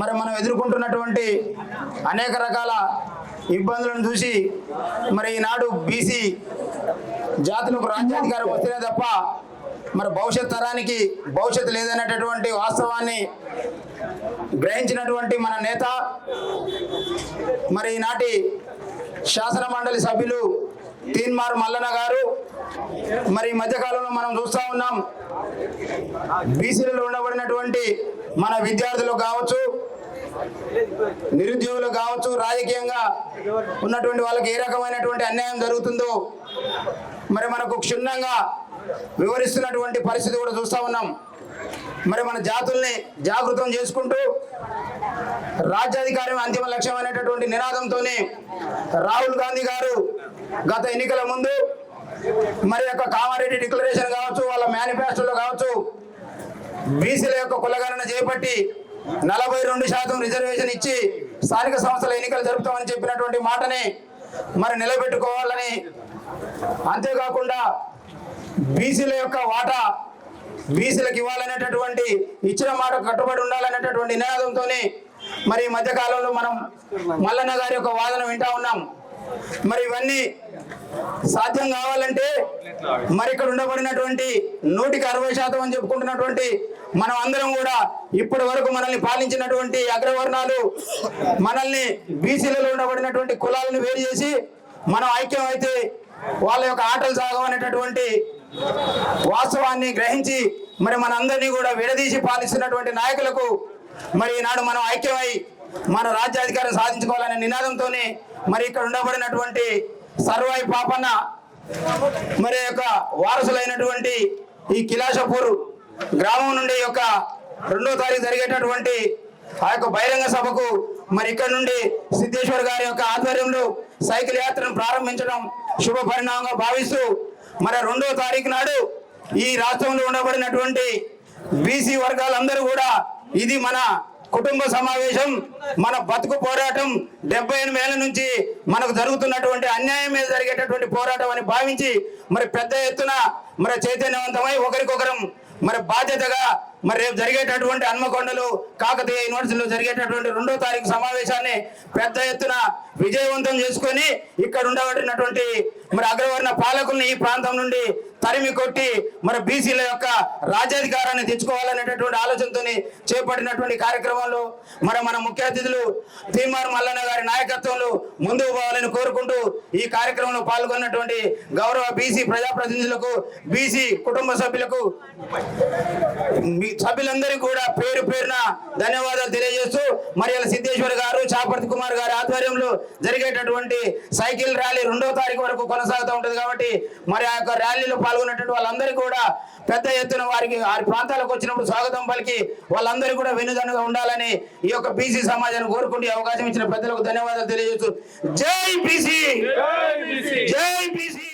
మరి మనం ఎదుర్కొంటున్నటువంటి అనేక రకాల ఇబ్బందులను చూసి మరి ఈనాడు బీసీ జాతులకు రాజ్యాధికారం వస్తేనే తప్ప మరి భవిష్యత్ తరానికి భవిష్యత్తు లేదనేటటువంటి వాస్తవాన్ని గ్రహించినటువంటి మన నేత మరి ఈనాటి శాసన మండలి సభ్యులు తీన్మార్ మల్లన్న గారు. మరి ఈ మధ్యకాలంలో మనం చూస్తూ ఉన్నాం. బీసీలలో ఉండబడినటువంటి మన విద్యార్థులు కావచ్చు నిరుద్యోగులు కావచ్చు రాజకీయంగా ఉన్నటువంటి వాళ్ళకి ఏ రకమైనటువంటి అన్యాయం జరుగుతుందో మరి మనకు క్షుణ్ణంగా వివరిస్తున్నటువంటి పరిస్థితి కూడా చూస్తూ ఉన్నాం. మరి మన జాతుల్ని జాగృతం చేసుకుంటూ రాజ్యాధికారం అంతిమ లక్ష్యం అనేటటువంటి నినాదంతోనే రాహుల్ గాంధీ గారు గత ఎన్నికల ముందు మరి యొక్క కామారెడ్డి డిక్లరేషన్ కావచ్చు వాళ్ళ మేనిఫెస్టోలో కావచ్చు బీసీల యొక్క కులగణన చేపట్టి నలభై రెండు శాతం రిజర్వేషన్ ఇచ్చి స్థానిక సంస్థల ఎన్నికలు జరుపుతామని చెప్పినటువంటి మాటని మరి నిలబెట్టుకోవాలని అంతేకాకుండా బీసీల యొక్క వాటా బీసీలకు ఇవ్వాలనేటటువంటి ఇచ్చిన మాట కట్టుబడి ఉండాలనేటటువంటి నినాదంతో మరి ఈ మధ్యకాలంలో మనం మల్లన్న గారి యొక్క వాదన వింటా ఉన్నాం. మరి ఇవన్నీ సాధ్యం కావాలంటే మరి ఇక్కడ ఉండబడినటువంటి నూటికి అరవై శాతం అని చెప్పుకుంటున్నటువంటి మనం అందరం కూడా ఇప్పటి వరకు మనల్ని పాలించినటువంటి అగ్రవర్ణాలు మనల్ని బీసీలలో ఉండబడినటువంటి కులాలను వేరు చేసి మనం ఐక్యం అయితే వాళ్ళ యొక్క ఆటలు సాగమనేటటువంటి వాస్తవాన్ని గ్రహించి మరి మనందరినీ కూడా విడదీసి పాలిస్తున్నటువంటి నాయకులకు మరి ఈనాడు మనం ఐక్యమై మన రాజ్యాధికారం సాధించుకోవాలనే నినాదంతోనే మరి ఇక్కడ ఉండబడినటువంటి సర్వాయి పాపన్న. మరి యొక్క వారసులైనటువంటి ఈ కిలాషపూర్ గ్రామం నుండి యొక్క రెండో తారీఖు జరిగేటటువంటి ఆ యొక్క బహిరంగ సభకు మరి ఇక్కడ నుండి సిద్ధేశ్వర్ గారి యొక్క ఆధ్వర్యంలో సైకిల్ యాత్రను ప్రారంభించడం శుభ పరిణామంగా భావిస్తూ మరి రెండో తారీఖు నాడు ఈ రాష్ట్రంలో ఉండబడినటువంటి బీసీ వర్గాలందరూ కూడా ఇది మన కుటుంబ సమావేశం మన బతుకు పోరాటం డెబ్బై ఎనిమిది నుంచి మనకు జరుగుతున్నటువంటి అన్యాయం మీద జరిగేటటువంటి పోరాటం అని భావించి మరి పెద్ద ఎత్తున మరి చైతన్యవంతమై ఒకరికొకరం మరి బాధ్యతగా మరి రేపు జరిగేటటువంటి హన్మకొండలు కాకతీయ యూనివర్సిటీలో జరిగేటటువంటి రెండో తారీఖు సమావేశాన్ని పెద్ద ఎత్తున విజయవంతం చేసుకొని ఇక్కడ ఉండబడినటువంటి మరి అగ్రవర్ణ పాలకుల్ని ఈ ప్రాంతం నుండి తరిమి కొట్టి మరి బీసీల యొక్క రాజ్యాధికారాన్ని తెచ్చుకోవాలనేటటువంటి ఆలోచనతోని చేపట్టినటువంటి కార్యక్రమంలో మరి మన ముఖ్య అతిథులు తీమార్ మల్లన్న గారి నాయకత్వంలో ముందుకు పోవాలని కోరుకుంటూ ఈ కార్యక్రమంలో పాల్గొన్నటువంటి గౌరవ బీసీ ప్రజాప్రతినిధులకు బీసీ కుటుంబ సభ్యులకు సభ్యులందరికీ కూడా పేరు పేరున ధన్యవాదాలు తెలియజేస్తూ మరి సిద్ధేశ్వర సిద్ధేశ్వర్ గారు చాపర్తి కుమార్ గారి ఆధ్వర్యంలో జరిగేటటువంటి సైకిల్ ర్యాలీ రెండో తారీఖు వరకు కొనసాగుతూ ఉంటుంది కాబట్టి మరి ఆ యొక్క ర్యాలీలో పాల్గొన్నటువంటి వాళ్ళందరికీ కూడా పెద్ద ఎత్తున వారికి వారి ప్రాంతాలకు వచ్చినప్పుడు స్వాగతం పలికి వాళ్ళందరూ కూడా వెనుదన్నుగా ఉండాలని ఈ యొక్క బీసీ సమాజాన్ని కోరుకుంటూ అవకాశం ఇచ్చిన పెద్దలకు ధన్యవాదాలు తెలియజేస్తూ జై బీసీ! జై బీసీ!